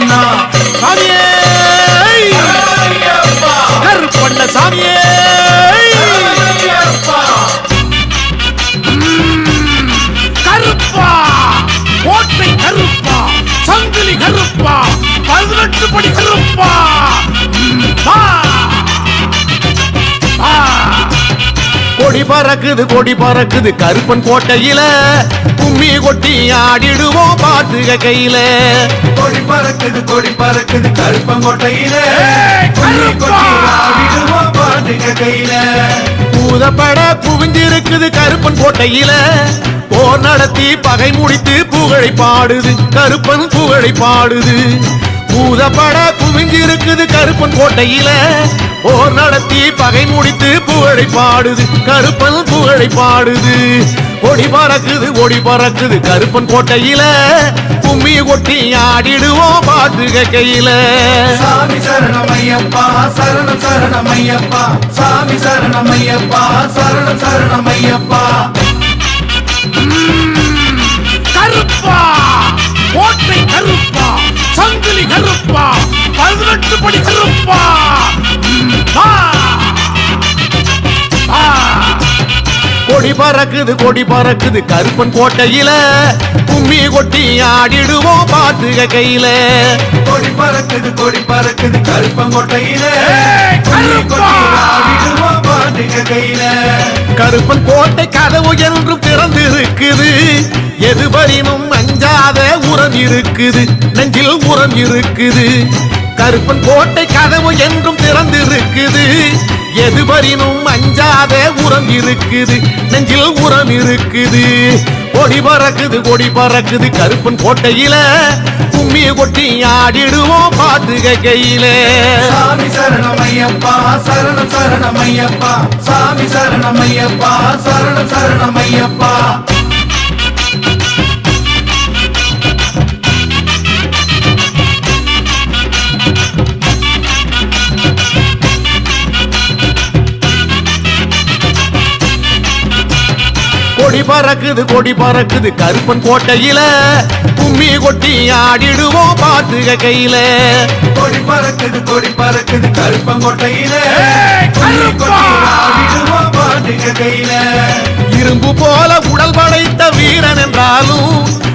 அண்ணா. சாமியே! கருப்பண்ண சாமியே! கருப்பா! கோட்டை கருப்பா! சங்கிலி கருப்பா! பதினெட்டு படி கருப்பா! கொடி பறக்குது கொடி பறக்குது. கருப்பன் கோட்டையில கும்மி கொட்டி ஆடிடுவோம் பாத்துக கையில. கொடி பறக்குது கொடி பறக்குது கருப்பங்கோட்டையில கும்மி! கொட்டி ஆடிடுவோம் பாட்டுங்க கையில. பூதப்பட குவிஞ்சிருக்குது கருப்பன் கோட்டையில. போர் நடத்தி பகை முடித்து புகழை பாடுது. கருப்பன் புகழை பாடுது. பூதப்பட குவிஞ்சிருக்குது கருப்பன் கோட்டையில. போர் நடத்தி பகை முடித்து புகழை பாடுது. கருப்பன் புகழை பாடுது. கொடி பறக்குது கொடி பறக்குது. கருப்பன் கோட்டையில கும்மி கொட்டி ஆடிடுவோம் பாட்டு கையில சாமி சரணமையப்பா சரணம் சரணமையப்பா சாமி சரணமையப்பா சரணம் சரணமையப்பா கருப்பா. கோட்டை கருப்பா சங்கிலி கருப்பா. பதினெட்டு படி கருப்பா. கொடி பறக்குது கொடி பறக்குது. கருப்பன் கோட்டையில கும்மி கொட்டி ஆடிடுவோம் பாத்துக கையில. கொடி பறக்குது கொடி பறக்குது. கருப்பங்கோட்டையில ஏய், கும்மி! கொட்டி ஆடிடுவோம் பாட்டுங்க கையில. கருப்பன் கோட்டை கதவு என்றும் திறந்து இருக்குது எதுவரினும் அஞ்சாத உரம் இருக்குது. நெஞ்சில் உரம் இருக்குது. கருப்பன் கோட்டை கதவு என்றும் திறந்து இருக்குது எதுவரினும் அஞ்சாத உரம் இருக்குது நெஞ்சில் உரம் இருக்குது கொடி பறக்குது கொடி பறக்குது. கருப்பன் கோட்டையில கும்மிய கொட்டி ஆடிடுவோம் பாத்துக கையில. சாமி சரணமையப்பா சரணம் சரணமையப்பா சாமி சரணமையப்பா சரணம் சரணமையப்பா கொடி பறக்குது கொடி பறக்குது. கருப்பன் கோட்டையில கும்மி கொட்டி ஆடிடுவோம் பாத்துக கையில. கொடி பறக்குது கொடி பறக்குது. கருப்பங்கோட்டையில ஏய், கும்மி! கொட்டி ஆடிடுவோம் பாட்டுங்க கையில. இரும்பு போல உடல் படைத்த வீரன் என்றாலும்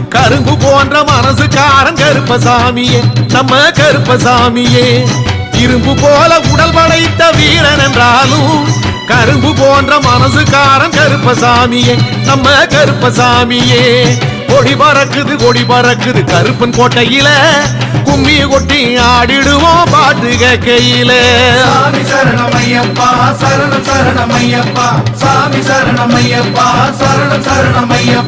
கரும்பு போன்ற மனசுக்காரன் கருப்பசாமியே நம்ம கருப்பசாமியே. இரும்பு போல உடல் படைத்த வீரன் என்றாலும் கரும்பு போன்ற மனசுக்காரன் கருப்பசாமியே நம்ம கருப்பசாமியே. கொடி பறக்குது கொடி பறக்குது கருப்பன் கோட்டையில கும்மி கொட்டி ஆடிடுவோம் பாட்டுக கையில சாமி சரணமையப்பா சரணம் சரணமையப்பா சாமி சரணமையப்பா சரணம் சரணமையப்பா